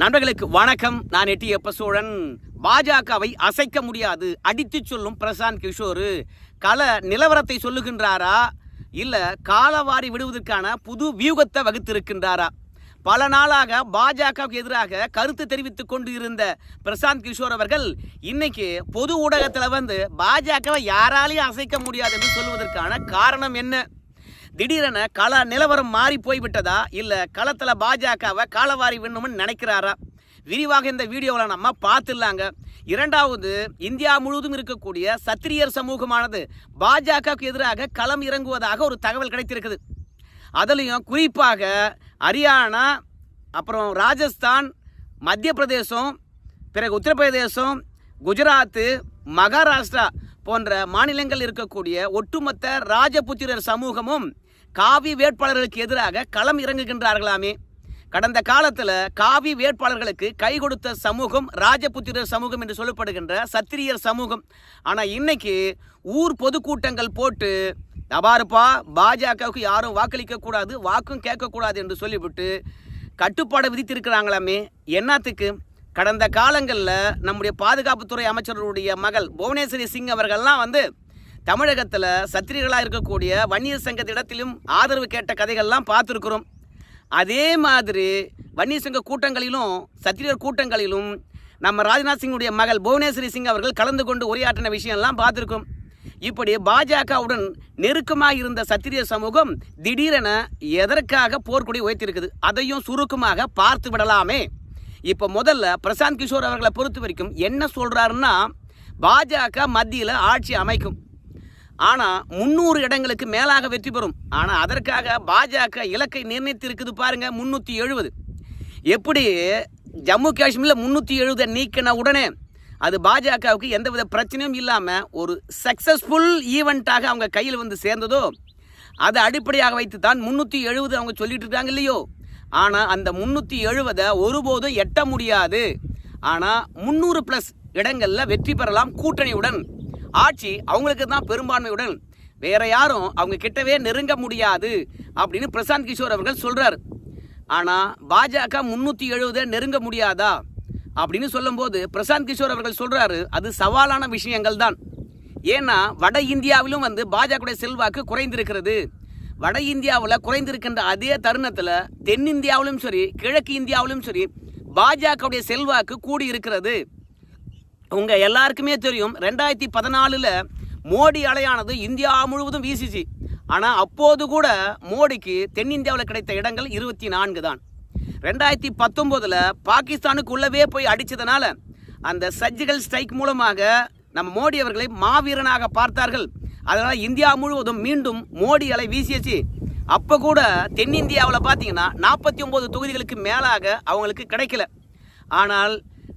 நண்பர்களுக்கு வணக்கம். நான் எட்டி எப்ப சோழன் பாஜகவை அசைக்க முடியாது. அடித்துச் சொல்லும் பிரசாந்த் கிஷோர். கள நிலவரத்தை சொல்லுகின்றாரா? இல்ல காலவாரி விடுவதற்கான புது வியூகத்தை வகுத்திருக்கின்றாரா? பல நாளாக பாஜகவுக்கு எதிராக கருத்து தெரிவித்துக் கொண்டு இருந்த பிரசாந்த் கிஷோர் அவர்கள் இன்னைக்கு பொது ஊடகத்தில் வந்து பாஜகவை யாராலையும் அசைக்க முடியாது என்று சொல்வதற்கான காரணம் என்ன? திடீரென கள நிலவரம் மாறி போய்விட்டதா? இல்ல களத்துல பாஜகவை காலவாரி வேணும்னு நினைக்கிறாரா? விரிவாக இந்த வீடியோவில் நம்ம பார்த்துடலாங்க. இரண்டாவது இந்தியா முழுவதும் இருக்கக்கூடிய சத்திரியர் சமூகமானது பாஜகவுக்கு எதிராக களம் இறங்குவதாக ஒரு தகவல் கிடைத்திருக்குது. அதுலேயும் குறிப்பாக ஹரியானா அப்புறம் ராஜஸ்தான் மத்திய பிரதேசம் பிறகு உத்தரப்பிரதேசம் குஜராத்து மகாராஷ்டிரா போன்ற மாநிலங்கள் இருக்கக்கூடிய ஒட்டுமொத்த ராஜபுத்திரர் சமூகமும் காவி வேட்பாளர்களுக்கு எதிராக களம் இறங்குகின்றார்களாமே. கடந்த காலத்தில் காவி வேட்பாளர்களுக்கு கை கொடுத்த சமூகம் ராஜபுத்திரர் சமூகம் என்று சொல்லப்படுகின்ற சத்திரியர் சமூகம். ஆனால் இன்னைக்கு ஊர் பொதுக்கூட்டங்கள் போட்டு நபாருப்பா பாஜகவுக்கு யாரும் வாக்களிக்க கூடாது வாக்கும் கேட்கக்கூடாது என்று சொல்லிவிட்டு கட்டுப்பாடு விதித்திருக்கிறாங்களாமே. என்னத்துக்கு? கடந்த காலங்களில் நம்முடைய பாதுகாப்புத்துறை அமைச்சருடைய மகள் புவனேஸ்வரி சிங் அவர்கள்லாம் வந்து தமிழகத்தில் சத்திரிகளாக இருக்கக்கூடிய வன்னியர் சங்கத்திடத்திலும் ஆதரவு கேட்ட கதைகள்லாம் பார்த்துருக்குறோம். அதே மாதிரி வன்னியர் சங்க கூட்டங்களிலும் சத்திரியர் கூட்டங்களிலும் நம்ம ராஜ்நாத் சிங்குடைய மகள் புவனேஸ்வரி சிங் அவர்கள் கலந்து கொண்டு உரையாற்றின விஷயம்லாம் பார்த்துருக்கோம் இப்படி பாஜகவுடன் நெருக்கமாக இருந்த சத்திரிய சமூகம் திடீரென எதற்காக போர்க்கொடி உயர்த்திருக்குது அதையும் சுருக்கமாக பார்த்து விடலாமே. இப்போ முதல்ல பிரசாந்த் கிஷோர் அவர்களை பொறுத்த வரைக்கும் என்ன சொல்கிறாருன்னா பாஜக மத்தியில் ஆட்சி அமைக்கும். ஆனால் முந்நூறு இடங்களுக்கு மேலாக வெற்றி பெறும். ஆனால் அதற்காக பாஜக இலக்கை நிர்ணயித்திருக்குது பாருங்கள் முந்நூற்றி எழுபது. எப்படி ஜம்மு காஷ்மீரில் முந்நூற்றி எழுபதை நீக்கின உடனே அது பாஜகவுக்கு எந்தவித பிரச்சனையும் இல்லாமல் ஒரு சக்ஸஸ்ஃபுல் ஈவெண்ட்டாக அவங்க கையில் வந்து சேர்ந்ததோ அதை அடிப்படையாக வைத்து தான் முந்நூற்றி எழுபது அவங்க சொல்லிட்டு இருக்காங்க இல்லையோ? ஆனால் அந்த முந்நூற்றி எழுபதை ஒருபோதும் எட்ட முடியாது. ஆனால் முந்நூறு ப்ளஸ் இடங்களில் வெற்றி பெறலாம் கூட்டணியுடன். ஆட்சி அவங்களுக்கு தான் பெரும்பான்மையுடன். வேற யாரும் அவங்க கிட்டவே நெருங்க முடியாது அப்படின்னு பிரசாந்த் கிஷோர் அவர்கள் சொல்கிறார் ஆனால் பாஜக முந்நூற்றி எழுபதை நெருங்க முடியாதா? அப்படின்னு சொல்லும்போது பிரசாந்த் கிஷோர் அவர்கள் சொல்கிறாரு அது சவாலான விஷயங்கள் தான் ஏன்னா வட இந்தியாவிலும் வந்து பாஜகவுடைய செல்வாக்கு குறைந்திருக்கிறது. வட இந்தியாவில் குறைந்திருக்கின்ற அதே தருணத்தில் தென்னிந்தியாவிலும் சரி கிழக்கு இந்தியாவிலும் சரி பாஜகவுடைய செல்வாக்கு கூடி இருக்கிறது உங்க எல்லாருக்குமே தெரியும் ரெண்டாயிரத்தி பதினாலில் மோடி அலையானது இந்தியா முழுவதும் வீசிச்சு. ஆனால் அப்போது கூட மோடிக்கு தென்னிந்தியாவில் கிடைத்த இடங்கள் இருபத்தி நான்கு தான். ரெண்டாயிரத்தி பத்தொம்போதில் பாகிஸ்தானுக்குள்ளவே போய் அடித்ததுனால அந்த சர்ஜிக்கல் ஸ்ட்ரைக் மூலமாக நம்ம மோடி அவர்களை மாவீரனாக பார்த்தார்கள். அதனால் இந்தியா முழுவதும் மீண்டும் மோடி அலை வீசியச்சு. அப்போ கூட தென்னிந்தியாவில் பார்த்தீங்கன்னா நாற்பத்தி ஒம்பது தொகுதிகளுக்கு மேலாக அவங்களுக்கு கிடைக்கல. ஆனால்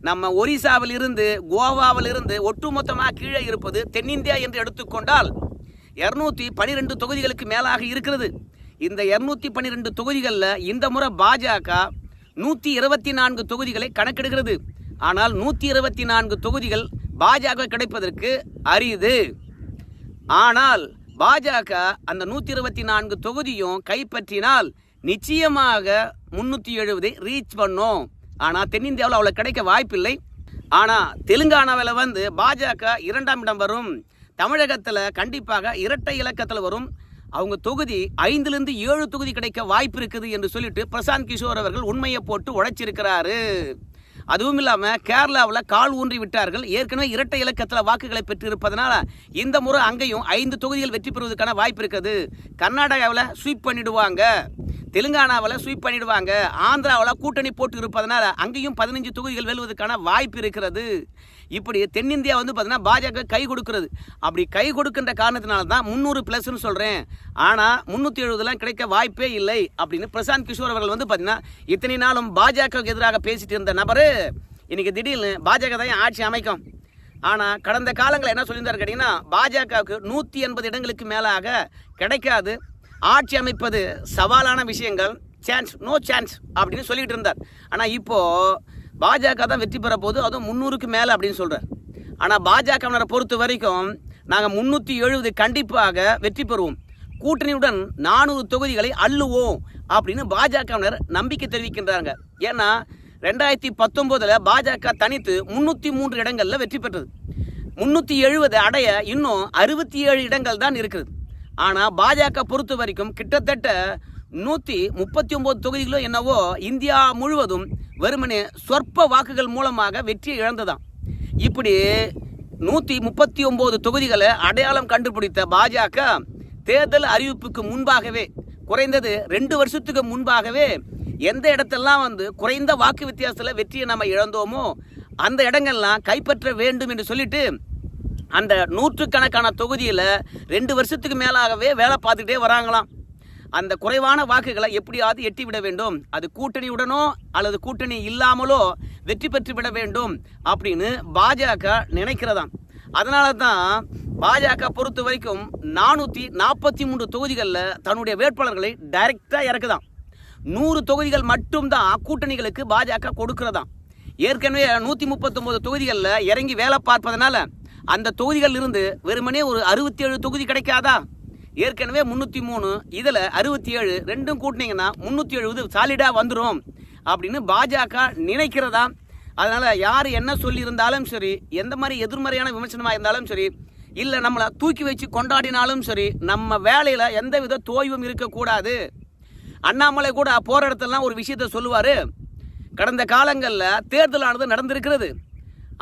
நம்ம ஒரிசாவில் இருந்து கோவாவில் இருந்து ஒட்டுமொத்தமாக கீழே இருப்பது தென்னிந்தியா என்று எடுத்துக்கொண்டால் இரநூத்தி பனிரெண்டு தொகுதிகளுக்கு மேலாக இருக்கிறது. இந்த இரநூத்தி பன்னிரெண்டு தொகுதிகளில் இந்த முறை பாஜக நூற்றி இருபத்தி நான்கு தொகுதிகளை கணக்கெடுக்கிறது. ஆனால் நூற்றி இருபத்தி நான்கு தொகுதிகள் பாஜக கிடைப்பதற்கு அரிது. ஆனால் பாஜக அந்த நூற்றி இருபத்தி நான்கு தொகுதியும் கைப்பற்றினால் நிச்சயமாக முன்னூற்றி எழுபதை ரீச் பண்ணும். ஆனால் தென்னிந்தியாவில் அவ்வளோ கிடைக்க வாய்ப்பில்லை. ஆனால் தெலுங்கானாவில் வந்து பாஜக இரண்டாம் இடம் வரும். தமிழகத்தில் கண்டிப்பாக இரட்டை இலக்கத்தில் வரும். அவங்க தொகுதி ஐந்துலேருந்து ஏழு தொகுதி கிடைக்க வாய்ப்பு இருக்குது என்று சொல்லிட்டு பிரசாந்த் கிஷோர் அவர்கள் உண்மையை போட்டு உழைச்சிருக்கிறாரு அதுவும் இல்லாமல் கேரளாவில் கால் ஊன்றி விட்டார்கள். ஏற்கனவே இரட்டை இலக்கத்தில் வாக்குகளை பெற்றிருப்பதனால இந்த முறை அங்கேயும் ஐந்து தொகுதிகள் வெற்றி பெறுவதற்கான வாய்ப்பு இருக்குது. கர்நாடகாவில் ஸ்வீப் பண்ணிடுவாங்க. தெலுங்கானாவில் ஸ்வீப் பண்ணிடுவாங்க. ஆந்திராவில் கூட்டணி போட்டு இருப்பதனால அங்கேயும் பதினஞ்சு தொகுதிகள் வெல்வதற்கான வாய்ப்பு இருக்கிறது. இப்படி தென்னிந்தியா வந்து பார்த்தீங்கன்னா பாஜக கை கொடுக்கிறது. அப்படி கை கொடுக்கின்ற காரணத்தினால தான் முந்நூறு ப்ளஸ்னு சொல்கிறேன் ஆனால் முந்நூற்றி எழுபதுலாம் கிடைக்க வாய்ப்பே இல்லை அப்படின்னு பிரசாந்த் கிஷோர் அவர்கள் வந்து பார்த்தீங்கன்னா இத்தனை நாளும் பாஜகவுக்கு எதிராக பேசிட்டு இருந்த நபர் இன்னைக்கு திடீர்னு பாஜக தான் ஆட்சி அமைக்கும். ஆனால் கடந்த காலங்களில் என்ன சொல்லியிருந்தார் கேட்டிங்கன்னா பாஜகவுக்கு நூற்றி எண்பது இடங்களுக்கு மேலாக கிடைக்காது. ஆட்சி அமைப்பது சவாலான விஷயங்கள். சான்ஸ் நோ சான்ஸ் அப்படின்னு சொல்லிக்கிட்டு இருந்தார். ஆனால் இப்போது பாஜக தான் வெற்றி பெற போது அதுவும் முந்நூறுக்கு மேலே அப்படின்னு சொல்கிறார் ஆனால் பாஜகவினரை பொறுத்த வரைக்கும் நாங்கள் முந்நூற்றி எழுபது கண்டிப்பாக வெற்றி பெறுவோம். கூட்டணியுடன் நானூறு தொகுதிகளை அள்ளுவோம் அப்படின்னு பாஜகவினர் நம்பிக்கை தெரிவிக்கின்றாங்க. ஏன்னா ரெண்டாயிரத்தி பத்தொம்போதில் பாஜக தனித்து முந்நூற்றி மூன்று இடங்களில் வெற்றி பெற்றது. முந்நூற்றி எழுபது அடைய இன்னும் அறுபத்தி ஏழு இடங்கள் தான் இருக்குது ஆனால் பாஜக பொறுத்த வரைக்கும் கிட்டத்தட்ட நூற்றி முப்பத்தி ஒம்பது தொகுதிகளோ என்னவோ இந்தியா முழுவதும் வெறுமனே சொற்ப வாக்குகள் மூலமாக வெற்றியை இழந்ததாம். இப்படி நூற்றி முப்பத்தி ஒம்பது தொகுதிகளை அடையாளம் கண்டுபிடித்த பாஜக தேர்தல் அறிவிப்புக்கு முன்பாகவே குறைந்தது ரெண்டு வருஷத்துக்கு முன்பாகவே எந்த இடத்தெல்லாம் வந்து குறைந்த வாக்கு வித்தியாசத்தில் வெற்றியை நம்ம இழந்தோமோ அந்த இடங்கள்லாம் கைப்பற்ற வேண்டும் என்று சொல்லிட்டு அந்த நூற்றுக்கணக்கான தொகுதியில் ரெண்டு வருஷத்துக்கு மேலாகவே வேலை பார்த்துக்கிட்டே வராங்களாம். அந்த குறைவான வாக்குகளை எப்படியாவது எட்டி விட வேண்டும். அது கூட்டணியுடனோ அல்லது கூட்டணி இல்லாமலோ வெற்றி பெற்று விட வேண்டும் அப்படின்னு பாஜக நினைக்கிறதாம். அதனால தான் பாஜக பொறுத்த வரைக்கும் நானூற்றி நாற்பத்தி மூன்று தொகுதிகளில் தன்னுடைய வேட்பாளர்களை டைரக்டாக இறக்குதாம். நூறு தொகுதிகள் மட்டும்தான் கூட்டணிகளுக்கு பாஜக கொடுக்கிறதாம். ஏற்கனவே நூற்றி முப்பத்தொம்போது தொகுதிகளில் இறங்கி வேலை பார்ப்பதனால அந்த தொகுதிகளில் இருந்து வெறுமனே ஒரு அறுபத்தி ஏழு தொகுதி கிடைக்காதா? ஏற்கனவே முந்நூற்றி மூணு இதில் அறுபத்தி ஏழு ரெண்டும் கூட்டினீங்கன்னா முந்நூற்றி எழுபது சாலிடாக வந்துடும் அப்படின்னு பாஜக நினைக்கிறதா? அதனால் யார் என்ன சொல்லியிருந்தாலும் சரி எந்த மாதிரி எதிர்மறையான விமர்சனமாக இருந்தாலும் சரி இல்லை நம்மளை தூக்கி வச்சு கொண்டாடினாலும் சரி நம்ம வேலையில் எந்த வித தோய்வும் இருக்கக்கூடாது. அண்ணாமலை கூட போகிற இடத்துலலாம் ஒரு விஷயத்த சொல்லுவார். கடந்த காலங்களில் தேர்தலானது நடந்திருக்கிறது.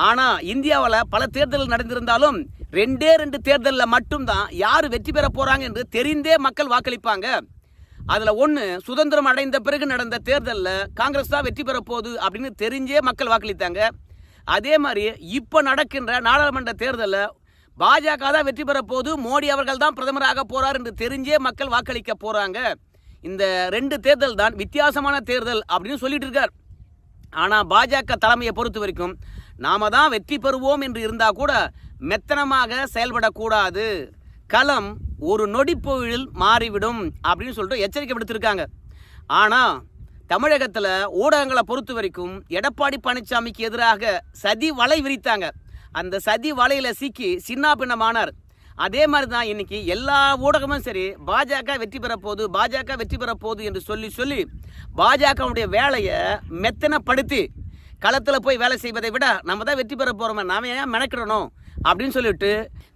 ஆனால் இந்தியாவில் பல தேர்தல் நடந்திருந்தாலும் ரெண்டே ரெண்டு தேர்தலில் மட்டும்தான் யார் வெற்றி பெற போகிறாங்க என்று தெரிந்தே மக்கள் வாக்களிப்பாங்க. அதில் ஒன்று சுதந்திரம் அடைந்த பிறகு நடந்த தேர்தலில் காங்கிரஸ் தான் வெற்றி பெற போகுது அப்படின்னு தெரிஞ்சே மக்கள் வாக்களித்தாங்க. அதே மாதிரி இப்போ நடக்கின்ற நாடாளுமன்ற தேர்தலில் பாஜக தான் வெற்றி பெற போகுது மோடி அவர்கள் தான் பிரதமராக போகிறார் என்று தெரிஞ்சே மக்கள் வாக்களிக்க போகிறாங்க இந்த ரெண்டு தேர்தல் தான் வித்தியாசமான தேர்தல் அப்படின்னு சொல்லிட்டு இருக்கார். ஆனால் பாஜக தலைமையை பொறுத்த வரைக்கும் நாம தான் வெற்றி பெறுவோம் என்று இருந்தால் கூட மெத்தனமாக செயல்படக்கூடாது. களம் ஒரு நொடிப்பொழில் மாறிவிடும் அப்படின்னு சொல்லிட்டு எச்சரிக்கை விடுத்திருக்காங்க. ஆனால் தமிழகத்தில் ஊடகங்களை பொறுத்த வரைக்கும் எடப்பாடி பழனிசாமிக்கு எதிராக சதி வலை விரித்தாங்க. அந்த சதி வலையில் சிக்கி சின்னாபின்னமானார் அதே மாதிரி தான் இன்னைக்கு எல்லா ஊடகமும் சரி பாஜக வெற்றி பெற போகுது பாஜக வெற்றி பெற போகுது என்று சொல்லி சொல்லி பாஜகவுடைய வேலையை மெத்தனப்படுத்தி களத்தில் போய் வேலை செய்வதை விட நம்ம தான் வெற்றி பெற போகிறோமே நாம ஏன் மெனக்கிடணும்? அப்படின்னு சொல்லிட்டு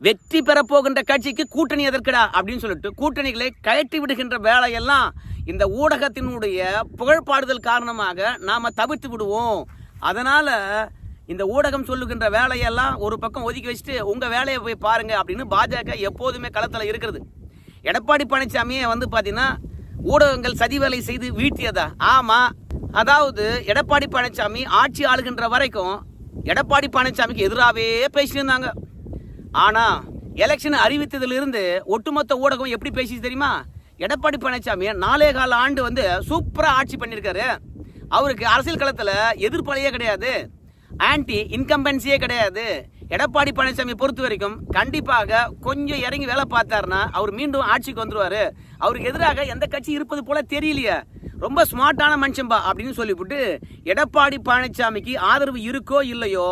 வெற்றி பெற போகின்ற கட்சிக்கு கூட்டணி எதற்குடா? அப்படின்னு சொல்லிட்டு கூட்டணிகளை கயற்றி விடுகின்ற வேலையெல்லாம் இந்த ஊடகத்தினுடைய புகழ்பாடுதல் காரணமாக நாம் தவிர்த்து விடுவோம். அதனால் இந்த ஊடகம் சொல்லுகின்ற வேலையெல்லாம் ஒரு பக்கம் ஒதுக்கி வச்சுட்டு உங்கள் வேலையை போய் பாருங்கள் அப்படின்னு பாஜக எப்போதுமே களத்தில் இருக்கிறது. எடப்பாடி பழனிசாமியை வந்து பார்த்தீங்கன்னா ஊடகங்கள் சதி வேலை செய்து வீழ்த்தியதா? ஆமாம் அதாவது எடப்பாடி பழனிசாமி ஆட்சி ஆளுகின்ற வரைக்கும் எடப்பாடி பழனிசாமிக்கு எதிராகவே பேசியிருந்தாங்க. ஆனால் எலெக்ஷன் அறிவித்ததிலிருந்து ஒட்டுமொத்த ஊடகம் எப்படி பேசி தெரியுமா? எடப்பாடி பழனிசாமி நாலே கால ஆண்டு வந்து சூப்பராக ஆட்சி பண்ணியிருக்காரு. அவருக்கு அரசியல் களத்தில் எதிர்ப்பலையே கிடையாது. ஆன்டி இன்கம்பன்சியே கிடையாது. எடப்பாடி பழனிசாமி பொறுத்த வரைக்கும் கண்டிப்பாக கொஞ்சம் இறங்கி வேலை பார்த்தாருன்னா அவர் மீண்டும் ஆட்சிக்கு வந்துருவார். அவருக்கு எதிராக எந்த கட்சி இருப்பது போல தெரியலையே. ரொம்ப ஸ்மார்ட்டான மனுஷன்பா அப்படின்னு சொல்லிவிட்டு எடப்பாடி பழனிசாமிக்கு ஆதரவு இருக்கோ இல்லையோ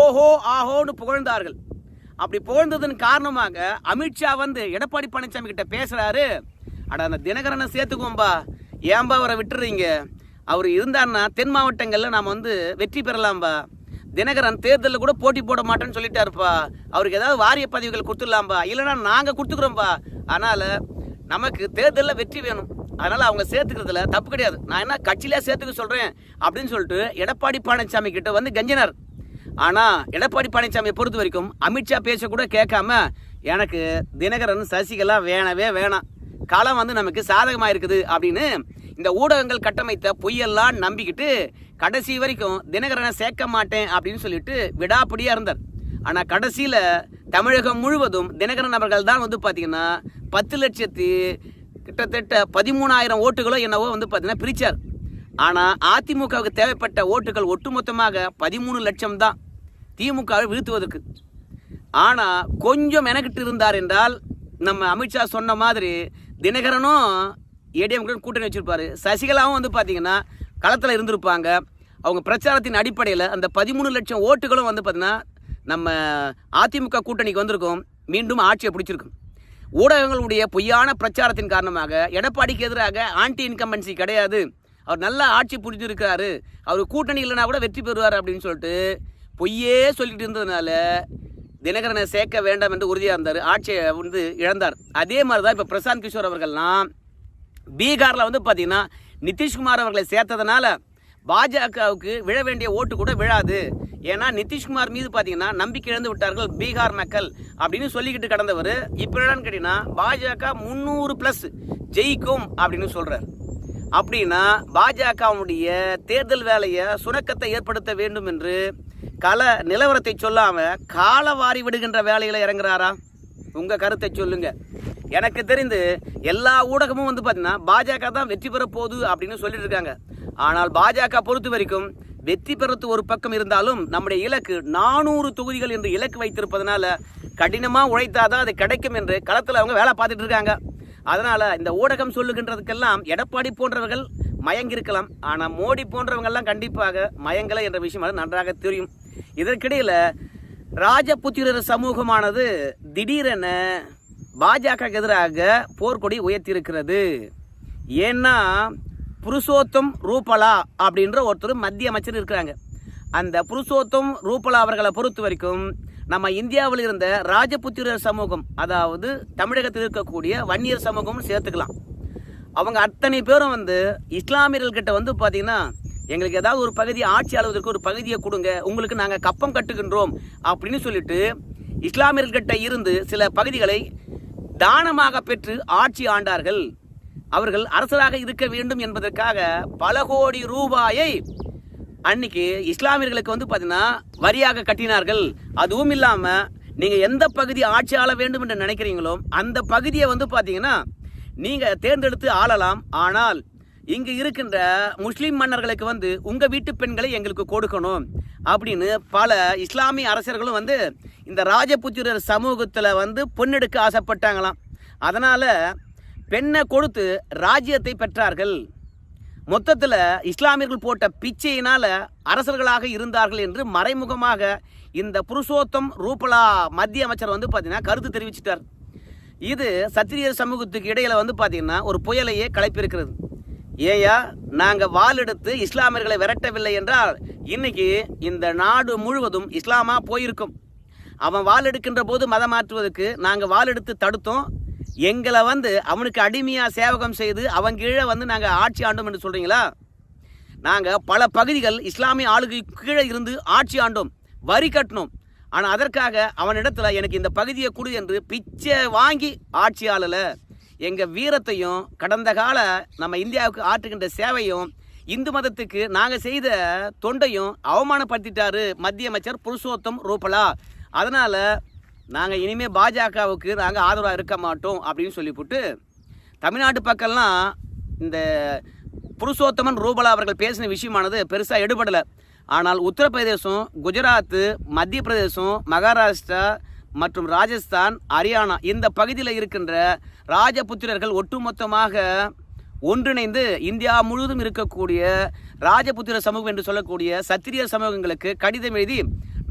ஓஹோ ஆஹோன்னு புகழ்ந்தார்கள். அப்படி புகழ்ந்ததன் காரணமாக அமித்ஷா வந்து எடப்பாடி பழனிசாமி கிட்ட பேசுறாரு. அட அந்த தினகரனை சேர்த்துக்குவோம்பா. ஏன்பா அவரை விட்டுறீங்க? அவர் இருந்தாருன்னா தென் மாவட்டங்களில் நாம் வந்து வெற்றி பெறலாம்பா. தினகரன் தேர்தலில் கூட போட்டி போட மாட்டேன்னு சொல்லிட்டாருப்பா. அவருக்கு ஏதாவது வாரிய பதவிகள் கொடுத்துடலாம்பா. இல்லைன்னா நாங்கள் கொடுத்துக்குறோம்ப்பா அதனால் நமக்கு தேர்தலில் வெற்றி வேணும். அதனால் அவங்க சேர்த்துக்கிறதுல தப்பு கிடையாது. நான் என்ன கட்சியிலே சேர்த்துக்க சொல்கிறேன் அப்படின்னு சொல்லிட்டு எடப்பாடி பழனிசாமி கிட்ட வந்து கஞ்சினார். ஆனால் எடப்பாடி பழனிசாமியை பொறுத்த வரைக்கும் அமித்ஷா பேச கூட கேட்காம எனக்கு தினகரன் சசிகலா வேணவே வேணாம். காலம் வந்து நமக்கு சாதகமாக இருக்குது அப்படின்னு இந்த ஊடகங்கள் கட்டமைத்த பொய்யெல்லாம் நம்பிக்கிட்டு கடைசி வரைக்கும் தினகரனை சேர்க்க மாட்டேன் அப்படின்னு சொல்லிட்டு விடாப்பிடியாக இருந்தார். ஆனால் கடைசியில் தமிழகம் முழுவதும் தினகரன் அவர்கள் தான் வந்து பார்த்திங்கன்னா பத்து லட்சத்து கிட்டத்தட்ட பதிமூணாயிரம் ஓட்டுகளோ என்னவோ வந்து பார்த்தீங்கன்னா பிரித்தார் ஆனால் அதிமுகவுக்கு தேவைப்பட்ட ஓட்டுகள் ஒட்டுமொத்தமாக பதிமூணு லட்சம் தான் திமுகவை வீழ்த்துவதற்கு. ஆனால் கொஞ்சம் மெனக்கிட்டு இருந்தார் என்றால் நம்ம அமித்ஷா சொன்ன மாதிரி தினகரனும் ஏடிஎம் கூட்டணி வச்சிருப்பாரு. சசிகலாவும் வந்து பார்த்தீங்கன்னா களத்தில் இருந்திருப்பாங்க. அவங்க பிரச்சாரத்தின் அடிப்படையில் அந்த பதிமூணு லட்சம் ஓட்டுகளும் வந்து பார்த்தீங்கன்னா நம்ம அதிமுக கூட்டணிக்கு வந்திருக்கும். மீண்டும் ஆட்சியை பிடிச்சிருக்கும். ஊடகங்களுடைய பொய்யான பிரச்சாரத்தின் காரணமாக எடப்பாடிக்கு எதிராக ஆன்டி இன்கம்பன்சி கிடையாது. அவர் நல்லா ஆட்சி புரிஞ்சிருக்கிறாரு. அவர் கூட்டணி இல்லைனா கூட வெற்றி பெறுவார் அப்படின்னு சொல்லிட்டு பொய்யே சொல்லிட்டு இருந்ததுனால தினகரனை சேர்க்க வேண்டாம் என்று உறுதியாக இருந்தார். ஆட்சியை வந்து இழந்தார். அதே மாதிரி தான் இப்போ பிரசாந்த் கிஷோர் அவர்கள்லாம் பீகாரில் வந்து பார்த்தீங்கன்னா நிதிஷ்குமார் அவர்களை சேர்த்ததுனால பாஜகவுக்கு விழ வேண்டிய ஓட்டு கூட விழாது. ஏன்னா நிதிஷ்குமார் மீது பார்த்தீங்கன்னா நம்பிக்கை இழந்து விட்டார்கள் பீகார் மக்கள் அப்படின்னு சொல்லிக்கிட்டு கடந்தவர். இப்போ என்னன்னு கேட்டீங்கன்னா பாஜக முந்நூறு ப்ளஸ் ஜெயிக்கும் அப்படின்னு சொல்கிறார் அப்படின்னா பாஜகவுடைய தேர்தல் வேலையை சுணக்கத்தை ஏற்படுத்த வேண்டும் என்று கல நிலவரத்தை சொல்லாமல் காலவாரி விடுகின்ற வேலைகளை இறங்குறாரா? உங்கள் கருத்தை சொல்லுங்கள் எனக்கு தெரிந்து எல்லா ஊடகமும் வந்து பார்த்தீங்கன்னா பாஜக தான் வெற்றி பெற போகுது அப்படின்னு சொல்லிட்டு இருக்காங்க. ஆனால் பாஜக பொறுத்த வரைக்கும் வெற்றி பெறது ஒரு பக்கம் இருந்தாலும் நம்முடைய இலக்கு நானூறு தொகுதிகள் என்று இலக்கு வைத்திருப்பதனால கடினமாக உழைத்தாதான் அது கிடைக்கும் என்று களத்தில் அவங்க வேலை பார்த்துட்டு இருக்காங்க. அதனால் இந்த ஊடகம் சொல்லுகின்றதுக்கெல்லாம் எடப்பாடி போன்றவர்கள் மயங்கியிருக்கலாம். ஆனால் மோடி போன்றவங்கெல்லாம் கண்டிப்பாக மயங்கலை என்ற விஷயம் அது நன்றாக தெரியும். இதற்கிடையில் ராஜபுத்திரர் சமூகமானது திடீரென பாஜக எதிராக போர்க்கொடி உயர்த்தியிருக்கிறது. ஏன்னா புருஷோத்தம் ரூபலா அப்படின்ற ஒருத்தர் மத்திய அமைச்சர் இருக்கிறாங்க. அந்த புருஷோத்தம் ரூபலா அவர்களை பொறுத்த வரைக்கும் நம்ம இந்தியாவில் இருந்த ராஜபுத்திரர் சமூகம் அதாவது தமிழகத்தில் இருக்கக்கூடிய வன்னியர் சமூகம்னு சேர்த்துக்கலாம். அவங்க அத்தனை பேரும் வந்து இஸ்லாமியர்கள்கிட்ட வந்து பார்த்தீங்கன்னா எங்களுக்கு ஏதாவது ஒரு பகுதி ஆட்சி அளவதற்கு ஒரு பகுதியை கொடுங்க உங்களுக்கு நாங்கள் கப்பம் கட்டுகின்றோம் அப்படின்னு சொல்லிட்டு இஸ்லாமியர்கள்கிட்ட இருந்து சில பகுதிகளை தானமாக பெற்று ஆட்சி ஆண்டார்கள். அவர்கள் அரசராக இருக்க வேண்டும் என்பதற்காக பல கோடி ரூபாயை அன்னைக்கு இஸ்லாமியர்களுக்கு வந்து பார்த்தீங்கன்னா வரியாக கட்டினார்கள். அதுவும் இல்லாமல் நீங்கள் எந்த பகுதி ஆட்சி ஆள வேண்டும் என்று நினைக்கிறீங்களோ அந்த பகுதியை வந்து பார்த்தீங்கன்னா நீங்கள் தேர்ந்தெடுத்து ஆளலாம். ஆனால் இங்கு இருக்கின்ற முஸ்லீம் மன்னர்களுக்கு வந்து உங்கள் வீட்டு பெண்களை எங்களுக்கு கொடுக்கணும். அப்படின்னு பல இஸ்லாமிய அரசர்களும் வந்து இந்த ராஜபுத்திரர் சமூகத்தில் வந்து பொண்ணெடுக்க ஆசைப்பட்டாங்களாம். அதனால் பெண்ணை கொடுத்து ராஜ்யத்தை பெற்றார்கள். மொத்தத்தில் இஸ்லாமியர்கள் போட்ட பிச்சையினால் அரசர்களாக இருந்தார்கள் என்று மறைமுகமாக இந்த புருஷோத்தம் ரூபலா மத்திய அமைச்சர் வந்து பார்த்தீங்கன்னா கருத்து தெரிவிச்சிட்டார். இது சத்திரியர் சமூகத்துக்கு இடையில் வந்து பார்த்தீங்கன்னா ஒரு புயலையே கலைப்பிருக்கிறது ஏயா நாங்கள் வாள் எடுத்து இஸ்லாமியர்களை விரட்டவில்லை என்றால் இன்னைக்கு இந்த நாடு முழுவதும் இஸ்லாமா போயிருக்கும். அவன் வாள் எடுக்கின்ற போது மதம் மாற்றுவதற்கு நாங்கள் வால் எடுத்து தடுத்தோம். எங்களை வந்து அவனுக்கு அடிமையாக சேவகம் செய்து அவன் கீழே வந்து நாங்கள் ஆட்சி ஆண்டோம் என்று சொல்கிறீங்களா நாங்கள் பல பகுதிகள் இஸ்லாமிய ஆளுகை கீழே இருந்து ஆட்சி ஆண்டோம் வரி கட்டணும் ஆனால் அதற்காக அவனிடத்தில் எனக்கு இந்த பகுதியை கொடு என்று பிச்சை வாங்கி ஆட்சி ஆளலை எங்கள் வீரத்தையும் கடந்த கால நம்ம இந்தியாவுக்கு ஆற்றுகின்ற சேவையும் இந்து மதத்துக்கு நாங்கள் செய்த தொண்டையும் அவமானப்படுத்திட்டாரு மத்திய அமைச்சர் புருஷோத்தம் ரூபலா. அதனால் நாங்கள் இனிமேல் பாஜகவுக்கு நாங்கள் ஆதரவாக இருக்க மாட்டோம் அப்படின்னு சொல்லிவிட்டு தமிழ்நாட்டு பக்கம்லாம் இந்த புருஷோத்தமன் ரூபலா அவர்கள் பேசின விஷயமானது பெருசாக எடுபடலை. ஆனால் உத்தரப்பிரதேசம் குஜராத்து மத்திய பிரதேசம் மகாராஷ்டிரா மற்றும் ராஜஸ்தான் ஹரியானா இந்த பகுதியில் இருக்கின்ற ராஜபுத்திரர்கள் ஒட்டுமொத்தமாக ஒன்றிணைந்து இந்தியா முழுவதும் இருக்கக்கூடிய ராஜபுத்திர சமூகம் என்று சொல்லக்கூடிய சத்திரிய சமூகங்களுக்கு கடிதம் எழுதி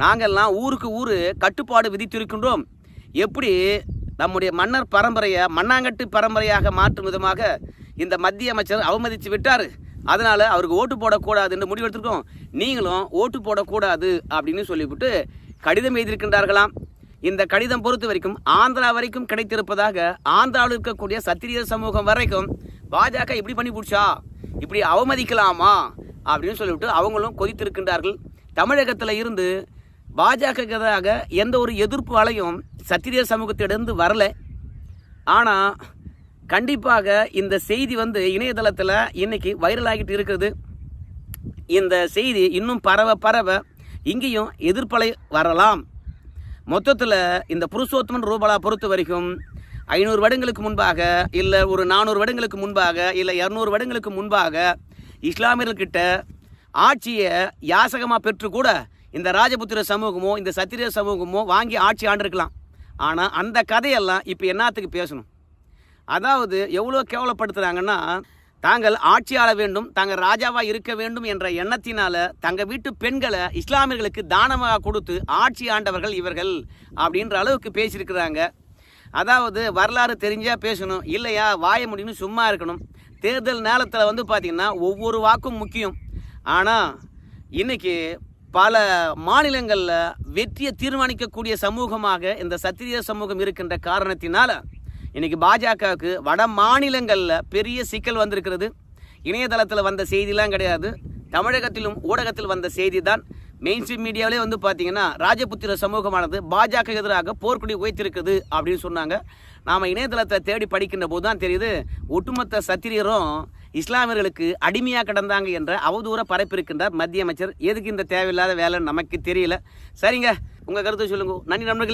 நாங்கள்லாம் ஊருக்கு ஊர் கட்டுப்பாடு விதித்திருக்கின்றோம். எப்படி நம்முடைய மன்னர் பரம்பரையை மண்ணாங்கட்டு பரம்பரையாக மாற்றும் விதமாக இந்த மத்திய அமைச்சர் அவமதித்து விட்டார். அதனால் அவருக்கு ஓட்டு போடக்கூடாது என்று முடிவெடுத்திருக்கோம். நீங்களும் ஓட்டு போடக்கூடாது அப்படின்னு சொல்லிவிட்டு கடிதம் எழுதியிருக்கின்றார்களாம். இந்த கடிதம் பொறுத்த வரைக்கும் ஆந்திரா வரைக்கும் கிடைத்திருப்பதாக ஆந்திராவில் இருக்கக்கூடிய சத்திரியர் சமூகம் வரைக்கும் பாஜக இப்படி பண்ணி பிடிச்சா? இப்படி அவமதிக்கலாமா? அப்படின்னு சொல்லிவிட்டு அவங்களும் கொதித்திருக்கின்றார்கள். தமிழகத்தில் இருந்து பாஜக எந்த ஒரு எதிர்ப்பு அலையும் சத்திரியர் சமூகத்திலிருந்து வரல. ஆனால் கண்டிப்பாக இந்த செய்தி வந்து இணையதளத்தில் இன்னைக்கு வைரலாகிட்டு இருக்குது. இந்த செய்தி இன்னும் பரவ பரவ இங்கேயும் எதிர்ப்பலை வரலாம். மொத்தத்தில் இந்த புருஷோத்தமன் ரூபலா பொறுத்த வரைக்கும் ஐநூறு வருடங்களுக்கு முன்பாக இல்லை ஒரு நானூறு வருடங்களுக்கு முன்பாக இல்லை இரநூறு வருடங்களுக்கு முன்பாக இஸ்லாமியர்கிட்ட ஆட்சியை யாசகமாக பெற்று கூட இந்த ராஜபுத்திர சமூகமோ இந்த சத்திரிய சமூகமோ வாங்கி ஆட்சி ஆண்டிருக்கலாம். ஆனால் அந்த கதையெல்லாம் இப்போ என்னத்துக்கு பேசணும்? அதாவது எவ்வளோ கேவலப்படுத்துகிறாங்கன்னா தாங்கள் ஆட்சியாள வேண்டும் தாங்கள் ராஜாவாக இருக்க வேண்டும் என்ற எண்ணத்தினால தங்க வீட்டு பெண்களை இஸ்லாமியர்களுக்கு தானமாக கொடுத்து ஆட்சி ஆண்டவர்கள் இவர்கள் அப்படின்ற அளவுக்கு பேசியிருக்கிறாங்க. அதாவது வரலாறு தெரிஞ்சால் பேசணும் இல்லையா? வாய முடியும் சும்மா இருக்கணும். தேர்தல் நேரத்தில் வந்து பார்த்திங்கன்னா ஒவ்வொரு வாக்கும் முக்கியம். ஆனால் இன்னைக்கு பல மாநிலங்களில் வெற்றியை தீர்மானிக்கக்கூடிய சமூகமாக இந்த சத்திரிய சமூகம் இருக்கின்ற காரணத்தினால் இன்னைக்கு பாஜகவுக்கு வட மாநிலங்களில் பெரிய சிக்கல் வந்திருக்கிறது. இணையதளத்தில் வந்த செய்திலாம் கிடையாது. தமிழகத்திலும் ஊடகத்தில் வந்த செய்தி தான் மெயின் ஸ்ட்ரீம் மீடியாவிலே வந்து பார்த்தீங்கன்னா ராஜபுத்திர சமூகமானது பாஜக எதிராக போர்க்குடி உயர்த்திருக்குது அப்படின்னு சொன்னாங்க. நாம் இணையதளத்தை தேடி படிக்கின்ற போது தான் தெரியுது ஒட்டுமொத்த சத்திரியரும் இஸ்லாமியர்களுக்கு அடிமையாக கிடந்தாங்க என்ற அவதூற பரப்பிருக்கின்றார் மத்திய அமைச்சர். எதுக்கு இந்த தேவையில்லாத வேலை நமக்கு தெரியல. சரிங்க உங்கள் கருத்தை சொல்லுங்க. நன்றி நண்பர்களே.